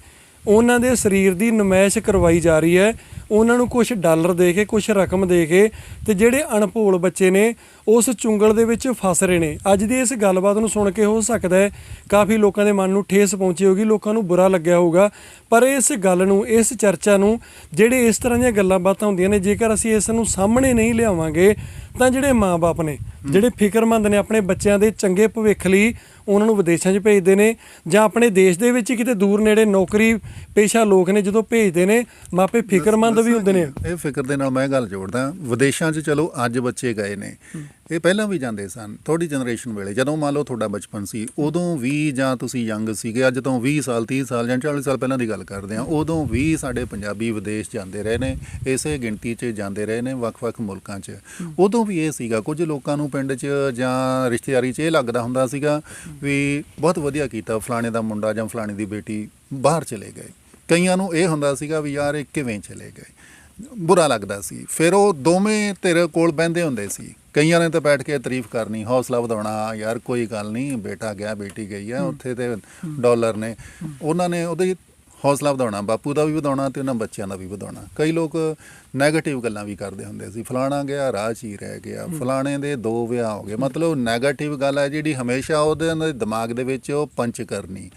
ਉਹਨਾਂ ਦੇ ਸਰੀਰ ਦੀ ਨੁਮਾਇਸ਼ ਕਰਵਾਈ ਜਾ ਰਹੀ ਹੈ। ਉਹਨਾਂ ਨੂੰ ਕੁਝ ਡਾਲਰ ਦੇ ਕੇ ਕੁਝ ਰਕਮ ਦੇ ਕੇ ਤੇ ਜਿਹੜੇ ਅਣਭੋਲ ਬੱਚੇ ਨੇ, ਉਸ ਚੁੰਗਲ ਦੇ ਵਿੱਚ ਫਸ ਰਹੇ ਨੇ। ਅੱਜ ਦੀ ਇਸ ਗੱਲਬਾਤ ਨੂੰ ਸੁਣ ਕੇ ਹੋ ਸਕਦਾ ਹੈ, ਕਾਫੀ ਲੋਕਾਂ ਦੇ ਮਨ ਨੂੰ ਠੇਸ ਪਹੁੰਚੀ ਹੋਗੀ ਲੋਕਾਂ ਨੂੰ ਬੁਰਾ ਲੱਗਿਆ ਹੋਊਗਾ। ਪਰ ਇਸ ਗੱਲ ਨੂੰ, ਇਸ ਚਰਚਾ ਨੂੰ, ਜਿਹੜੇ ਇਸ ਤਰ੍ਹਾਂ ਦੀਆਂ ਗੱਲਾਂ ਬਾਤਾਂ ਹੁੰਦੀਆਂ ਨੇ, ਜੇਕਰ ਅਸੀਂ ਇਸ ਨੂੰ ਸਾਹਮਣੇ ਨਹੀਂ ਲਿਆਵਾਂਗੇ, ਤਾਂ ਜਿਹੜੇ ਮਾਪੇ ਨੇ, ਜਿਹੜੇ ਫਿਕਰਮੰਦ ਨੇ ਆਪਣੇ ਬੱਚਿਆਂ ਦੇ ਚੰਗੇ ਭਵਿੱਖ ਲਈ ਉਹਨਾਂ ਨੂੰ ਵਿਦੇਸ਼ਾਂ 'ਚ ਭੇਜਦੇ ਨੇ ਜਾਂ ਆਪਣੇ ਦੇਸ਼ ਦੇ ਵਿੱਚ ਕਿਤੇ ਦੂਰ ਨੇੜੇ ਨੌਕਰੀ ਪੇਸ਼ਾ ਲੋਕ ਨੇ ਜਦੋਂ ਭੇਜਦੇ ਨੇ ਮਾਪੇ ਫਿਕਰਮੰਦ ਵੀ ਹੁੰਦੇ ਨੇ। ਇਹ ਫਿਕਰ ਦੇ ਨਾਲ ਮੈਂ ਗੱਲ ਜੋੜਦਾ ਵਿਦੇਸ਼ਾਂ 'ਚ ਚਲੋ ਅੱਜ ਬੱਚੇ ਗਏ ਨੇ ਇਹ ਪਹਿਲਾਂ ਵੀ ਜਾਂਦੇ ਸਨ ਥੋੜੀ ਜਨਰੇਸ਼ਨ ਵੇਲੇ ਜਦੋਂ ਮੰਨ ਲਓ ਤੁਹਾਡਾ ਬਚਪਨ ਸੀ ਉਦੋਂ ਵੀ ਜਾਂ ਤੁਸੀਂ ਯੰਗ ਸੀਗੇ ਅੱਜ ਤੋਂ 20 ਸਾਲ 30 ਸਾਲ ਜਾਂ 40 ਸਾਲ ਪਹਿਲਾਂ ਦੀ ਗੱਲ ਕਰਦੇ ਆ ਉਦੋਂ ਵੀ ਸਾਡੇ ਪੰਜਾਬੀ ਵਿਦੇਸ਼ ਜਾਂਦੇ ਰਹੇ ਨੇ ਇਸੇ ਗਿਣਤੀ 'ਚ ਜਾਂਦੇ ਰਹੇ ਨੇ ਵੱਖ-ਵੱਖ ਮੁਲਕਾਂ 'ਚ। ਉਦੋਂ ਵੀ ਇਹ ਸੀਗਾ ਕੁਝ ਲੋਕਾਂ ਨੂੰ ਪਿੰਡ 'ਚ ਜਾਂ ਰਿਸ਼ਤੇਦਾਰੀ 'ਚ ਇਹ ਲੱਗਦਾ ਹੁੰਦਾ ਸੀਗਾ ਵੀ ਬਹੁਤ ਵਧੀਆ ਕੀਤਾ ਫਲਾਣੇ ਦਾ ਮੁੰਡਾ ਜਾਂ ਫਲਾਣੇ ਦੀ ਬੇਟੀ ਬਾਹਰ ਚਲੇ ਗਏ। ਕਈਆਂ ਨੂੰ ਇਹ ਹੁੰਦਾ ਸੀਗਾ ਵੀ ਯਾਰ ਇਹ ਕਿਵੇਂ ਚਲੇ ਗਏ? ਬੁਰਾ ਲੱਗਦਾ ਸੀ। ਫਿਰ ਉਹ ਦੋਵੇਂ ਤੇਰੇ ਕੋਲ ਬਹਿੰਦੇ ਹੁੰਦੇ ਸੀ। ਕਈਆਂ ਨੇ ਤਾਂ ਬੈਠ ਕੇ ਤਾਰੀਫ ਕਰਨੀ ਹੌਸਲਾ ਵਧਾਉਣਾ ਯਾਰ ਕੋਈ ਗੱਲ ਨਹੀਂ ਬੇਟਾ ਗਿਆ ਬੇਟੀ ਗਈ ਆ ਉੱਥੇ ਤੇ ਡਾਲਰ ਨੇ। ਉਹਨਾਂ ਨੇ ਉਹਦੇ ਹੌਸਲਾ ਵਧਾਉਣਾ ਬਾਪੂ ਦਾ ਵੀ ਵਧਾਉਣਾ ਤੇ ਉਹਨਾਂ ਬੱਚਿਆਂ ਦਾ ਵੀ ਵਧਾਉਣਾ। ਕਈ ਲੋਕ ਨੈਗੇਟਿਵ ਗੱਲਾਂ ਵੀ ਕਰਦੇ ਹੁੰਦੇ ਸੀ। ਫਲਾਣਾ ਗਿਆ ਰਾਹ 'ਚ ਹੀ ਰਹਿ ਗਿਆ। ਫਲਾਣੇ ਦੇ ਦੋ ਵਿਆਹ ਹੋ ਗਏ। ਮਤਲਬ 네ਗੇਟਿਵ ਗੱਲ ਹੈ ਜਿਹੜੀ ਹਮੇਸ਼ਾ ਉਹਦੇ ਦਿਮਾਗ ਦੇ ਵਿੱਚ ਉਹ ਪੰਚ ਕਰਨੀ।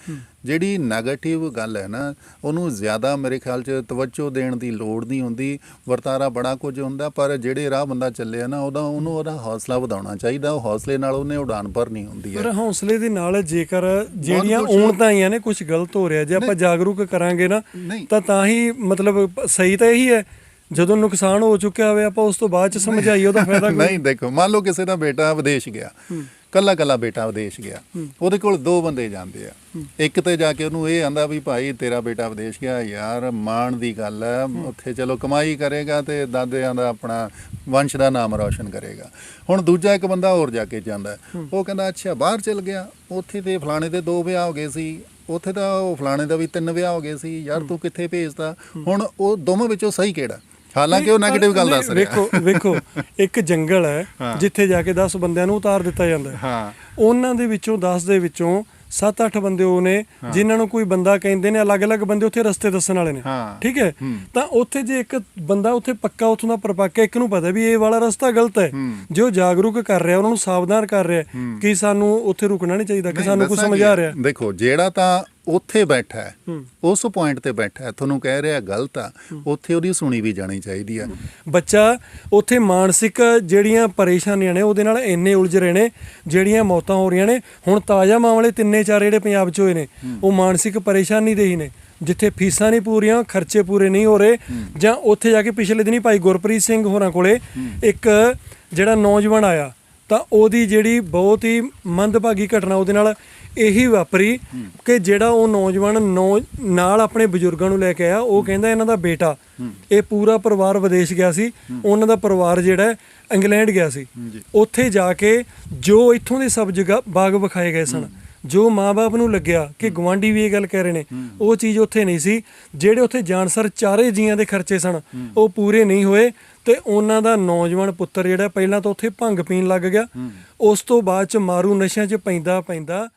ਜਿਹੜੀ ਨੈਗੇਟਿਵ ਗੱਲ ਹੈ ਨਾ ਉਹਨੂੰ ਜ਼ਿਆਦਾ ਮੇਰੇ ਖਿਆਲ 'ਚ ਤਵੱਜੋ ਦੇਣ ਦੀ ਲੋੜ ਨਹੀਂ ਹੁੰਦੀ। ਵਰਤਾਰਾ ਬੜਾ ਕੁਝ ਹੁੰਦਾ ਪਰ ਜਿਹੜੇ ਰਾਹ ਬੰਦਾ ਚੱਲਿਆ ਨਾ ਉਹਦਾ ਉਹਨੂੰ ਉਹਦਾ ਹੌਸਲਾ ਵਧਾਉਣਾ ਚਾਹੀਦਾ। ਉਹ ਹੌਸਲੇ ਨਾਲ ਉਹਨੇ ਉਡਾਨ ਭਰਨੀ ਹੁੰਦੀ ਹੈ। ਪਰ ਹੌਸਲੇ ਦੇ ਨਾਲ ਜੇਕਰ ਜਿਹੜੀਆਂ ਔਣਤਾਂ ਆਈਆਂ ਨੇ ਕੁਝ ਗਲਤ ਹੋ ਰਿਹਾ ਜੇ ਆਪਾਂ ਜਾਗਰੂਕ ਕਰਾਂਗੇ ਨਾ ਤਾਂ ਤਾਂ ਹੀ ਮਤਲਬ ਸਹੀ ਤਾਂ ਇਹੀ ਹੈ। ਜਦੋਂ ਨੁਕਸਾਨ ਹੋ ਚੁੱਕਿਆ ਹੋਵੇ ਆਪਾਂ ਉਸ ਤੋਂ ਬਾਅਦ ਚ ਸਮਝਾਈਏ ਉਹਦਾ ਫਾਇਦਾ ਕੋਈ? ਨਹੀਂ ਦੇਖੋ ਮੰਨ ਲਓ ਕਿਸੇ ਦਾ ਬੇਟਾ ਵਿਦੇਸ਼ ਗਿਆ ਕੱਲਾ ਕੱਲਾ ਬੇਟਾ ਵਿਦੇਸ਼ ਗਿਆ ਉਹਦੇ ਕੋਲ ਦੋ ਬੰਦੇ ਜਾਂਦੇ ਆ। ਇੱਕ ਤੇ ਜਾ ਕੇ ਉਹਨੂੰ ਇਹ ਆਂਦਾ ਵੀ ਭਾਈ ਤੇਰਾ ਬੇਟਾ ਵਿਦੇਸ਼ ਗਿਆ ਯਾਰ ਮਾਣ ਦੀ ਗੱਲ ਹੈ। ਉੱਥੇ ਚਲੋ ਕਮਾਈ ਕਰੇਗਾ ਤੇ ਦਾਦਿਆਂ ਦਾ ਆਪਣਾ ਵੰਸ਼ ਦਾ ਨਾਮ ਰੌਸ਼ਨ ਕਰੇਗਾ। ਹੁਣ ਦੂਜਾ ਇੱਕ ਬੰਦਾ ਹੋਰ ਜਾ ਕੇ ਜਾਂਦਾ। ਉਹ ਕਹਿੰਦਾ ਅੱਛਾ ਬਾਹਰ ਚਲ ਗਿਆ ਉੱਥੇ ਤੇ ਫਲਾਣੇ ਦੇ ਦੋ ਵਿਆਹ ਹੋ ਗਏ ਸੀ ਉੱਥੇ ਤਾਂ ਉਹ ਫਲਾਣੇ ਦਾ ਵੀ ਤਿੰਨ ਵਿਆਹ ਹੋ ਗਏ ਸੀ ਯਾਰ ਤੂੰ ਕਿੱਥੇ ਭੇਜਦਾ ਹੁਣ ਉਹ ਦੋਵਾਂ ਵਿੱਚੋਂ ਸਹੀ ਕਿਹੜਾ? ਹਾਲਾਂਕਿ ਉਹ 네ਗੇਟਿਵ ਗੱਲ ਦੱਸ ਰਿਹਾ। ਵੇਖੋ ਵੇਖੋ ਇੱਕ ਜੰਗਲ ਹੈ। ਜਿੱਥੇ ਜਾ ਕੇ 10 ਬੰਦਿਆਂ ਨੂੰ ਉਤਾਰ ਦਿੱਤਾ ਜਾਂਦਾ ਹੈ। ਹਾਂ। ਉਹਨਾਂ ਦੇ ਵਿੱਚੋਂ 10 ਦੇ ਵਿੱਚੋਂ 7-8 ਬੰਦੇ ਉਹ ਨੇ ਜਿਨ੍ਹਾਂ ਨੂੰ ਕੋਈ ਬੰਦਾ ਕਹਿੰਦੇ ਨੇ ਅਲੱਗ-ਅਲੱਗ ਬੰਦੇ ਉੱਥੇ ਰਸਤੇ ਦੱਸਣ ਵਾਲੇ ਨੇ। ਠੀਕ ਹੈ? ਤਾਂ ਉੱਥੇ ਜੇ ਇੱਕ ਬੰਦਾ ਉੱਥੇ ਪੱਕਾ ਉੱਥੋਂ ਦਾ ਪਰਪੱਕ ਇੱਕ ਨੂੰ ਪਤਾ ਵੀ ਇਹ ਵਾਲਾ ਰਸਤਾ ਗਲਤ ਹੈ। ਜੇ ਜਾਗਰੂਕ ਕਰ ਰਿਹਾ ਉਹਨਾਂ ਨੂੰ ਸਾਵਧਾਨ ਕਰ ਰਿਹਾ ਕਿ ਸਾਨੂੰ ਉੱਥੇ ਰੁਕਣਾ ਨਹੀਂ ਚਾਹੀਦਾ ਕਿ ਸਾਨੂੰ ਕੁਝ ਸਮਝਾ? ਰਿਹਾ ਦੇਖੋ ਜਿਹੜਾ ਤਾਂ ਉੱਥੇ ਬੈਠਾ ਹੈ ਉਸ ਪੁਆਇੰਟ ਤੇ ਬੈਠਾ ਹੈ। ਤੁਹਾਨੂੰ ਕਹਿ ਰਿਹਾ ਗਲਤ ਆ ਉੱਥੇ ਉਹਦੀ ਸੁਣੀ ਵੀ ਜਾਣੀ ਚਾਹੀਦੀ ਆ। ਬੱਚਾ ਉੱਥੇ ਮਾਨਸਿਕ ਜਿਹੜੀਆਂ ਪਰੇਸ਼ਾਨੀਆਂ ਨੇ ਉਹਦੇ ਨਾਲ ਇੰਨੇ ਉਲਝ ਰਹੇ ਨੇ ਜਿਹੜੀਆਂ ਮੌਤਾਂ ਹੋ ਰਹੀਆਂ ਨੇ ਹੁਣ ਤਾਜ਼ਾ ਮਾਮਲੇ ਤਿੰਨੇ ਚਾਰ ਜਿਹੜੇ ਪੰਜਾਬ 'ਚ ਹੋਏ ਨੇ ਉਹ ਮਾਨਸਿਕ ਪਰੇਸ਼ਾਨੀ ਦੇ ਹੀ ਨੇ ਜਿੱਥੇ ਫੀਸਾਂ ਨਹੀਂ ਪੂਰੀਆਂ ਖਰਚੇ ਪੂਰੇ ਨਹੀਂ ਹੋ ਰਹੇ ਜਾਂ ਉੱਥੇ ਜਾ ਕੇ ਪਿਛਲੇ ਦਿਨੀ ਭਾਈ ਗੁਰਪ੍ਰੀਤ ਸਿੰਘ ਹੋਰਾਂ ਕੋਲੇ ਇੱਕ ਜਿਹੜਾ ਨੌਜਵਾਨ ਆਇਆ ਤਾਂ ਉਹਦੀ ਜਿਹੜੀ ਬਹੁਤ ਹੀ ਮੰਦਭਾਗੀ ਘਟਨਾ ਉਹਦੇ ਨਾਲ ਇਹੀ ਵਾਪਰੀ ਕਿ ਜਿਹੜਾ ਉਹ ਨੌਜਵਾਨ ਨੌ ਨਾਲ ਆਪਣੇ ਬਜ਼ੁਰਗਾਂ ਨੂੰ ਲੈ ਕੇ ਆਇਆ ਉਹ ਕਹਿੰਦਾ ਇਹਨਾਂ ਦਾ ਬੇਟਾ। ਇਹ ਪੂਰਾ ਪਰਿਵਾਰ ਵਿਦੇਸ਼ ਗਿਆ ਸੀ। ਉਹਨਾਂ ਦਾ ਪਰਿਵਾਰ ਜਿਹੜਾ ਇੰਗਲੈਂਡ ਗਿਆ ਸੀ। ਉੱਥੇ ਜਾ ਕੇ ਜੋ ਇੱਥੋਂ ਦੇ ਸਭ ਜਗ੍ਹਾ ਬਾਗ ਵਿਖਾਏ ਗਏ ਸਨ। ਜੋ ਮਾਪੇ ਨੂੰ ਲੱਗਿਆ ਕਿ ਗਵਾਂਢੀ ਵੀ ਇਹ ਗੱਲ ਕਹਿ ਰਹੇ ਨੇ ਉਹ ਚੀਜ਼ ਉੱਥੇ ਨਹੀਂ ਸੀ। ਜਿਹੜੇ ਉੱਥੇ ਜਾਣਸਰ ਚਾਰੇ ਜੀਆਂ ਦੇ ਖਰਚੇ ਸਨ ਉਹ ਪੂਰੇ ਨਹੀਂ ਹੋਏ ਤੇ ਉਹਨਾਂ ਦਾ ਨੌਜਵਾਨ ਪੁੱਤਰ ਜਿਹੜਾ ਪਹਿਲਾਂ ਤਾਂ ਉੱਥੇ ਭੰਗ ਪੀਣ ਲੱਗ ਗਿਆ। ਉਸ ਤੋਂ ਬਾਅਦ ਚ ਮਾਰੂ ਨਸ਼ਿਆਂ 'ਚ ਪੈਂਦਾ ਪੈਂਦਾ